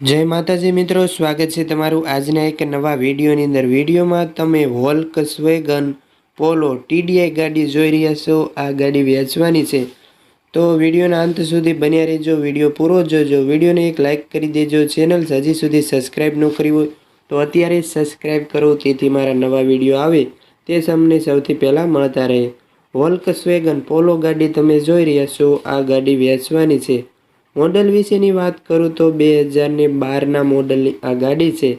જય માતાજી મિત્રો, સ્વાગત છે તમારું આજના એક નવા વિડીયોની અંદર. વિડીયોમાં તમે વોલ્કસવેગન પોલો ટીડીઆઈ ગાડી જોઈ રહ્યા છો. આ ગાડી વેચવાની છે. તો વિડીયોના અંત સુધી બન્યા રહેજો. વીડિયો પૂરો જોજો. વિડીયોને એક લાઇક કરી દેજો. ચેનલ હજી સુધી સબસ્ક્રાઈબ ન કરી હોય તો અત્યારે સબસ્ક્રાઈબ કરો. તેથી મારા નવા વીડિયો આવે તે તમને સૌથી પહેલાં મળતા રહે. વોલ્કસવેગન પોલો ગાડી તમે જોઈ રહ્યા છો. આ ગાડી વેચવાની છે. મોડલ વિશેની વાત કરું તો બે હજારને બારના મોડલની આ ગાડી છે.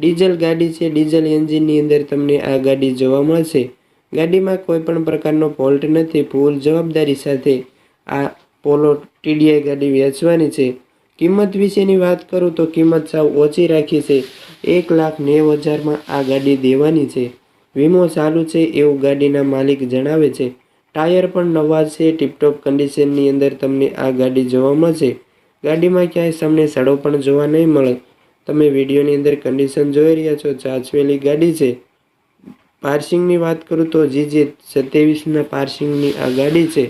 ડીઝલ ગાડી છે. ડીઝલ એન્જિનની અંદર તમને આ ગાડી જોવા મળશે. ગાડીમાં કોઈ પણ પ્રકારનો ફોલ્ટ નથી. ફૂલ જવાબદારી સાથે આ પોલો ટીડીઆઈ ગાડી વેચવાની છે. કિંમત વિશેની વાત કરું તો કિંમત સાવ ઓછી રાખી છે. એક લાખ નેવું હજારમાં આ ગાડી દેવાની છે. વીમો ચાલુ છે એવું ગાડીના માલિક જણાવે છે. ટાયર પણ નવા છે. ટીપટોપ કન્ડિશનની અંદર તમને આ ગાડી જોવા મળશે. ગાડીમાં ક્યાંય તમને સડો પણ જોવા નહીં મળે. તમે વિડીયોની અંદર કન્ડિશન જોઈ રહ્યા છો. ચાચવેલી ગાડી છે. પાર્સિંગની વાત કરું તો જીજે સત્યાવીસના પાર્સિંગની આ ગાડી છે.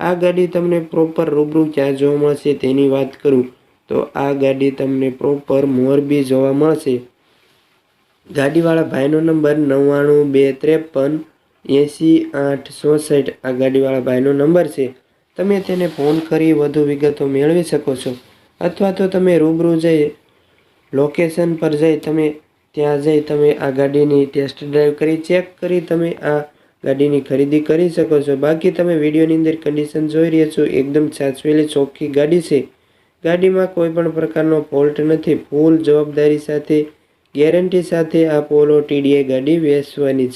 આ ગાડી તમને પ્રોપર રૂબરૂ ક્યાં જોવા મળશે તેની વાત કરું તો આ ગાડી તમને પ્રોપર મોરબી જોવા મળશે. ગાડીવાળા ભાઈનો નંબર નવ્વાણું બે ત્રેપન એંસી આઠ ચોસઠ આ ગાડીવાળા ભાઈનો નંબર છે. તમે તેને ફોન કરી વધુ વિગતો મેળવી શકો છો. અથવા તો તમે રૂબરૂ જઈ લોકેશન પર જઈ તમે ત્યાં જઈ તમે આ ગાડીની ટેસ્ટ ડ્રાઈવ કરી ચેક કરી તમે આ ગાડીની ખરીદી કરી શકો છો. બાકી તમે વિડીયોની અંદર કન્ડિશન જોઈ રહ્યા છો. એકદમ સાચવેલી ચોખ્ખી ગાડી છે. ગાડીમાં કોઈ પણ પ્રકારનો ફોલ્ટ નથી. ફૂલ જવાબદારી સાથે ગેરંટી સાથે આ પોલો ટીડીએ ગાડી વેચવાની છે.